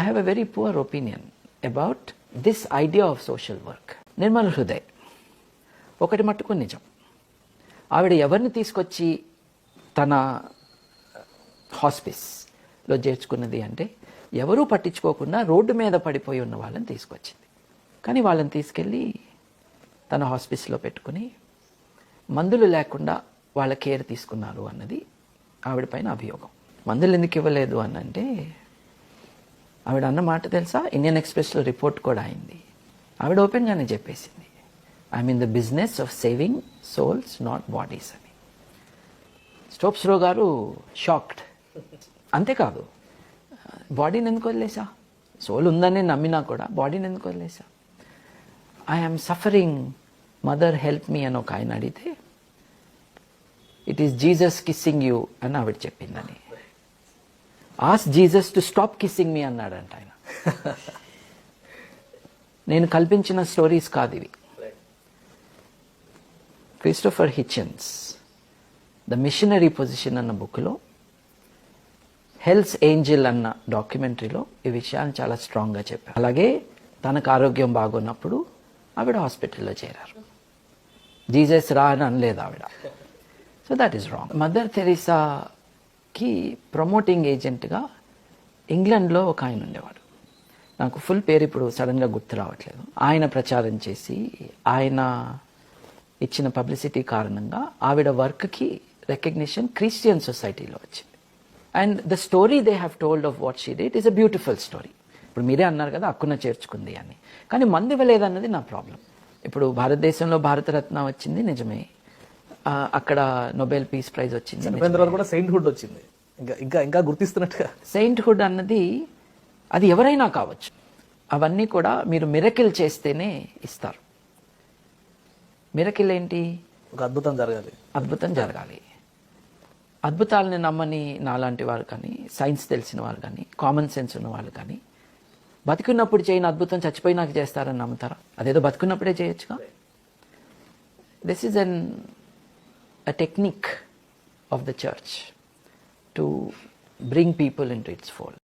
I have a very poor opinion about this idea of social work. Nirmala Hriday ఒకటి మట్టుకు నిజం. ఆవిడ ఎవరిని తీసుకొచ్చి తన uh, హాస్పిస్లో చేర్చుకున్నది అంటే ఎవరూ పట్టించుకోకుండా రోడ్డు మీద పడిపోయి ఉన్న వాళ్ళని తీసుకొచ్చింది. కానీ వాళ్ళని తీసుకెళ్ళి తన హాస్పిస్లో పెట్టుకుని మందులు లేకుండా వాళ్ళ కేర్ తీసుకున్నారు అన్నది ఆవిడ పైన అభియోగం. మందులు ఎందుకు ఇవ్వలేదు అని అంటే ఆవిడ అన్న మాట తెలుసా? ఇండియన్ ఎక్స్ప్రెస్లో రిపోర్ట్ కూడా అయింది. ఆవిడ ఓపెన్గానే చెప్పేసింది. I mean the business of saving souls not bodies అని. స్టోప్స్రో గారు షాక్డ్ అంతేకాదు. బాడీని ఎందుకు వదిలేసా సోల్ ఉందని నమ్మినా కూడా బాడీని ఎందుకు వదిలేసా I'm suffering mother help me అని ఒక ఆయన అడిగితే it is Jesus kissing you అని ఆవిడ చెప్పిందని. Ask Jesus to stop kissing me అన్నాడంట ఆయన. నేను కల్పించిన స్టోరీస్ కాదు ఇవి. Christopher Hitchens the missionary position అన్న బుక్లో హెల్త్ ఏంజిల్ అన్న డాక్యుమెంటరీలో ఈ విషయాన్ని చాలా స్ట్రాంగ్గా చెప్పారు. అలాగే తనకు ఆరోగ్యం బాగున్నప్పుడు ఆవిడ హాస్పిటల్లో చేరారు. జీసస్ రా అని అనలేదు ఆవిడ. So that is wrong mother కి ప్రమోటింగ్ ఏజెంట్గా ఇంగ్లాండ్లో ఒక ఆయన ఉండేవాడు. నాకు ఫుల్ పేరు ఇప్పుడు సడన్గా గుర్తు రావట్లేదు. ఆయన ప్రచారం చేసి ఆయన ఇచ్చిన పబ్లిసిటీ కారణంగా ఆవిడ వర్క్కి రికగ్నిషన్ క్రిస్టియన్ సొసైటీలో వచ్చింది. And the story they have told of what she did is a beautiful story ఇప్పుడు మీరే అన్నారు కదా అక్కున చేర్చుకుంది అని. కానీ మంది ఇవ్వలేదన్నది నా ప్రాబ్లం ఇప్పుడు భారతదేశంలో భారతరత్న వచ్చింది నిజమే. అక్కడ నొబెల్ పీస్ ప్రైజ్ వచ్చింది చనిపోయిన తర్వాత కూడా సెయింట్ హుడ్ వచ్చింది. ఇంకా ఇంకా ఇంకా గుర్తిస్తున్నట్టుగా. సెయింట్హుడ్ అన్నది అది ఎవరైనా కావచ్చు. అవన్నీ కూడా మీరు మిరకిల్ చేస్తేనే ఇస్తారు. మిరకిల్ ఏంటి? ఒక అద్భుతం జరగాలి. అద్భుతం జరగాలి. అద్భుతాలని నమ్మని నాలాంటి వారు కానీ సైన్స్ తెలిసిన వారు కానీ కామన్ సెన్స్ ఉన్న వాళ్ళు కానీ బతికున్నప్పుడు చేయని అద్భుతం చచ్చిపోయినాక చేస్తారని నమ్ముతారా? అదేదో బతుకున్నప్పుడే చేయొచ్చుగా? This is an a technique of the church to bring people into its fold.